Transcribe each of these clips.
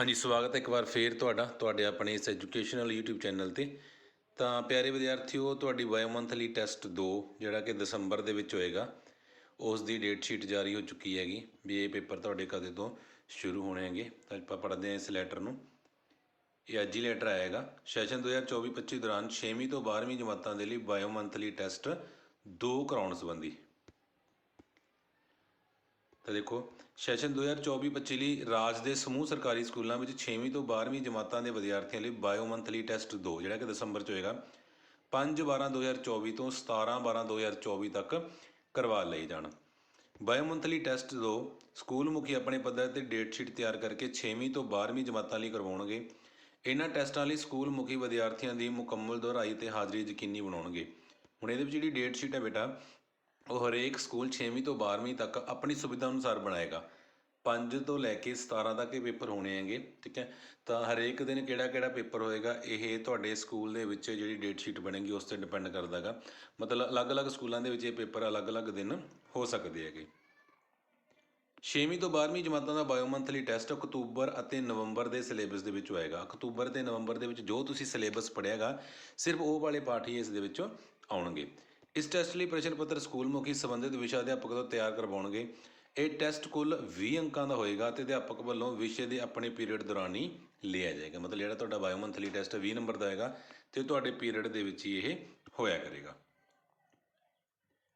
ਹਾਂਜੀ, ਸਵਾਗਤ ਹੈ ਇੱਕ ਵਾਰ ਫੇਰ ਤੁਹਾਡਾ, ਤੁਹਾਡੇ ਆਪਣੇ ਇਸ ਐਜੂਕੇਸ਼ਨਲ YouTube ਚੈਨਲ ਤੇ। ਤਾਂ ਪਿਆਰੇ ਵਿਦਿਆਰਥੀਓ, ਤੁਹਾਡੀ ਬਾਇਓ ਮੰਥਲੀ ਟੈਸਟ 2 ਜਿਹੜਾ ਕਿ ਦਸੰਬਰ ਦੇ ਵਿੱਚ ਹੋਏਗਾ, ਉਸ ਦੀ ਡੇਟ ਸ਼ੀਟ ਜਾਰੀ ਹੋ ਚੁੱਕੀ ਹੈਗੀ। ਵੀ ਇਹ ਪੇਪਰ ਤੁਹਾਡੇ ਕਦੇ ਤੋਂ ਸ਼ੁਰੂ ਹੋਣੇ ਹੈਗੇ। ਤਾਂ ਆਪਾਂ ਪੜ੍ਹਦੇ ਹਾਂ ਇਸ ਲੈਟਰ ਨੂੰ। ਇਹ ਅੱਜ ਹੀ ਲੈਟਰ ਆਏਗਾ ਸੈਸ਼ਨ 2024-25 ਦੌਰਾਨ 6ਵੀਂ ਤੋਂ 12ਵੀਂ ਜਮਾਤਾਂ ਦੇ ਲਈ ਬਾਇਓ ਮੰਥਲੀ ਟੈਸਟ 2 ਕਰਾਉਣ ਸੰਬੰਧੀ। ਤਾਂ ਦੇਖੋ, ਸੈਸ਼ਨ 2024-25 ਲਈ ਰਾਜ ਦੇ ਸਮੂਹ ਸਰਕਾਰੀ ਸਕੂਲਾਂ ਵਿੱਚ 6ਵੀਂ ਤੋਂ 12ਵੀਂ ਜਮਾਤਾਂ ਦੇ ਵਿਦਿਆਰਥੀਆਂ ਲਈ ਬਾਇਓ ਮੰਥਲੀ ਟੈਸਟ 2 ਜਿਹੜਾ ਕਿ ਦਸੰਬਰ 'ਚ ਹੋਏਗਾ 5/12/2024 ਤੋਂ 17/12/2024 ਤੱਕ ਕਰਵਾ ਲਏ ਜਾਣ। ਬਾਇਓ ਮੰਥਲੀ ਟੈਸਟ 2 ਸਕੂਲ ਮੁਖੀ ਆਪਣੇ ਪੱਧਰ ਤੇ ਡੇਟ ਸ਼ੀਟ ਤਿਆਰ ਕਰਕੇ 6ਵੀਂ ਤੋਂ 12ਵੀਂ ਜਮਾਤਾਂ ਲਈ ਕਰਵਾਉਣਗੇ। ਇਹਨਾਂ ਟੈਸਟਾਂ ਲਈ ਸਕੂਲ ਮੁਖੀ ਵਿਦਿਆਰਥੀਆਂ ਦੀ ਮੁਕੰਮਲ ਦੁਹਰਾਈ ਤੇ ਹਾਜ਼ਰੀ ਯਕੀਨੀ ਬਣਾਉਣਗੇ। ਹੁਣ ਇਹਦੇ ਵਿੱਚ ਜਿਹੜੀ ਡੇਟ ਸ਼ੀਟ ਹੈ ਬੇਟਾ ਉਹ ਹਰੇਕ ਸਕੂਲ 6ਵੀਂ ਤੋਂ 12ਵੀਂ ਤੱਕ ਆਪਣੀ ਸੁਵਿਧਾ ਅਨੁਸਾਰ ਬਣਾਏਗਾ। 5 ਤੋਂ ਲੈ ਕੇ 17 ਤੱਕ ਇਹ ਪੇਪਰ ਹੋਣੇ ਹੈਗੇ, ਠੀਕ ਹੈ? ਤਾਂ ਹਰੇਕ ਦਿਨ ਕਿਹੜਾ ਕਿਹੜਾ ਪੇਪਰ ਹੋਏਗਾ, ਇਹ ਤੁਹਾਡੇ ਸਕੂਲ ਦੇ ਵਿੱਚ ਜਿਹੜੀ ਡੇਟ ਸ਼ੀਟ ਬਣੇਗੀ, ਉਸ ਤੇ ਡਿਪੈਂਡ ਕਰਦਾਗਾ। ਮਤਲਬ ਅਲੱਗ-ਅਲੱਗ ਸਕੂਲਾਂ ਦੇ ਵਿੱਚ ਇਹ ਪੇਪਰ ਅਲੱਗ-ਅਲੱਗ ਦਿਨ ਹੋ ਸਕਦੇ ਹੈਗੇ। 6ਵੀਂ ਤੋਂ 12ਵੀਂ ਜਮਾਤਾਂ ਦਾ ਬਾਇਓ ਮੰਥਲੀ ਟੈਸਟ ਅਕਤੂਬਰ ਅਤੇ ਨਵੰਬਰ ਦੇ ਸਿਲੇਬਸ ਦੇ ਵਿੱਚ ਹੋਏਗਾ। ਅਕਤੂਬਰ ਤੇ ਨਵੰਬਰ ਦੇ ਵਿੱਚ ਜੋ ਤੁਸੀਂ ਸਿਲੇਬਸ ਪੜ੍ਹਿਆਗਾ, ਸਿਰਫ ਉਹ ਵਾਲੇ ਪਾਠ ਹੀ ਇਸ ਦੇ ਵਿੱਚੋਂ ਆਉਣਗੇ। ਇਸ ਟੈਸਟ ਲਈ ਪ੍ਰਸ਼ਨ ਪੱਤਰ ਸਕੂਲ ਮੁਖੀ ਸੰਬੰਧਿਤ ਵਿਸ਼ਾ ਅਧਿਆਪਕ ਤੋਂ ਤਿਆਰ ਕਰਵਾਉਣਗੇ। ਇਹ ਟੈਸਟ ਕੁੱਲ 20 ਅੰਕਾਂ ਦਾ ਹੋਏਗਾ ਤੇ ਅਧਿਆਪਕ ਵੱਲੋਂ ਵਿਸ਼ੇ ਦੇ ਆਪਣੇ ਪੀਰੀਅਡ ਦੌਰਾਨ ਹੀ ਲਿਆ ਜਾਏਗਾ। ਮਤਲਬ ਜਿਹੜਾ ਤੁਹਾਡਾ ਬਾਇਓ ਮੰਥਲੀ ਟੈਸਟ 20 ਨੰਬਰ ਦਾ ਹੋਏਗਾ ਤੇ ਤੁਹਾਡੇ ਪੀਰੀਅਡ ਦੇ ਵਿੱਚ ਹੀ ਇਹ ਹੋਇਆ ਕਰੇਗਾ।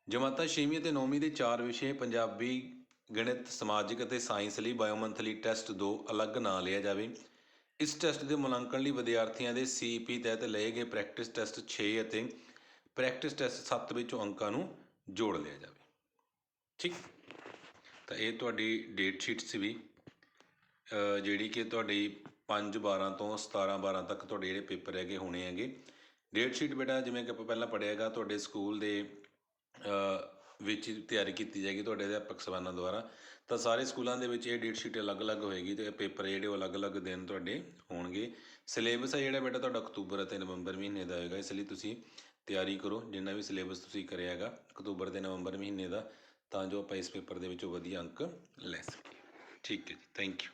ਜਮਾਤਾਂ 6ਵੀਂ ਅਤੇ 9ਵੀਂ ਦੇ ਚਾਰ ਵਿਸ਼ੇ ਪੰਜਾਬੀ, ਗਣਿਤ, ਸਮਾਜਿਕ ਅਤੇ ਸਾਇੰਸ ਲਈ ਬਾਇਓ ਮੰਥਲੀ ਟੈਸਟ 2 ਅਲੱਗ ਨਾ ਲਿਆ ਜਾਵੇ। ਇਸ ਟੈਸਟ ਦੇ ਮੁਲਾਂਕਣ ਲਈ ਵਿਦਿਆਰਥੀਆਂ ਦੇ ਸੀਪੀ ਤਹਿਤ ਲਏ ਗਏ ਪ੍ਰੈਕਟਿਸ ਟੈਸਟ 6 ਅਤੇ ਪ੍ਰੈਕਟਿਸ ਟੈਸਟ 7 ਵਿੱਚੋਂ ਅੰਕਾਂ ਨੂੰ ਜੋੜ ਲਿਆ ਜਾਵੇ। ਠੀਕ? ਤਾਂ ਇਹ ਤੁਹਾਡੀ ਡੇਟ ਸ਼ੀਟ ਸੀ ਵੀ ਜਿਹੜੀ ਕਿ ਤੁਹਾਡੀ 5 12 ਤੋਂ 17 12 ਤੱਕ ਤੁਹਾਡੇ ਜਿਹੜੇ ਪੇਪਰ ਹੈਗੇ ਹੋਣੇ ਹੈਗੇ। ਡੇਟ ਸ਼ੀਟ ਬੇਟਾ, ਜਿਵੇਂ ਕਿ ਆਪਾਂ ਪਹਿਲਾਂ ਪੜ੍ਹਿਆ ਹੈਗਾ, ਤੁਹਾਡੇ ਸਕੂਲ ਦੇ ਵਿੱਚ ਤਿਆਰੀ ਕੀਤੀ ਜਾਏਗੀ ਤੁਹਾਡੇ ਅਧਿਆਪਕ ਸਭਾਨਾਂ ਦੁਆਰਾ। ਤਾਂ ਸਾਰੇ ਸਕੂਲਾਂ ਦੇ ਵਿੱਚ ਇਹ ਡੇਟ ਸ਼ੀਟ ਅਲੱਗ-ਅਲੱਗ ਹੋਏਗੀ ਤੇ ਪੇਪਰ ਜਿਹੜੇ ਉਹ ਅਲੱਗ-ਅਲੱਗ ਦਿਨ ਤੁਹਾਡੇ ਹੋਣਗੇ। ਸਿਲੇਬਸ ਹੈ ਜਿਹੜਾ ਬੇਟਾ ਤੁਹਾਡਾ ਅਕਤੂਬਰ ਅਤੇ ਨਵੰਬਰ ਮਹੀਨੇ ਦਾ ਹੋਏਗਾ, ਇਸ ਲਈ ਤੁਸੀਂ ਤਿਆਰੀ ਕਰੋ, ਜਿੰਨਾ ਵੀ ਸਿਲੇਬਸ ਤੁਸੀਂ ਕਰਿਆ ਹੈਗਾ, ਅਕਤੂਬਰ ਤੇ ਨਵੰਬਰ ਮਹੀਨੇ ਦਾ, ਤਾਂ ਜੋ ਆਪਾਂ ਇਸ ਪੇਪਰ ਦੇ ਵਿੱਚੋਂ ਵਧੀਆ ਅੰਕ ਲੈ ਸਕੀਏ। ਠੀਕ ਹੈ ਜੀ ਥੈਂਕ ਯੂ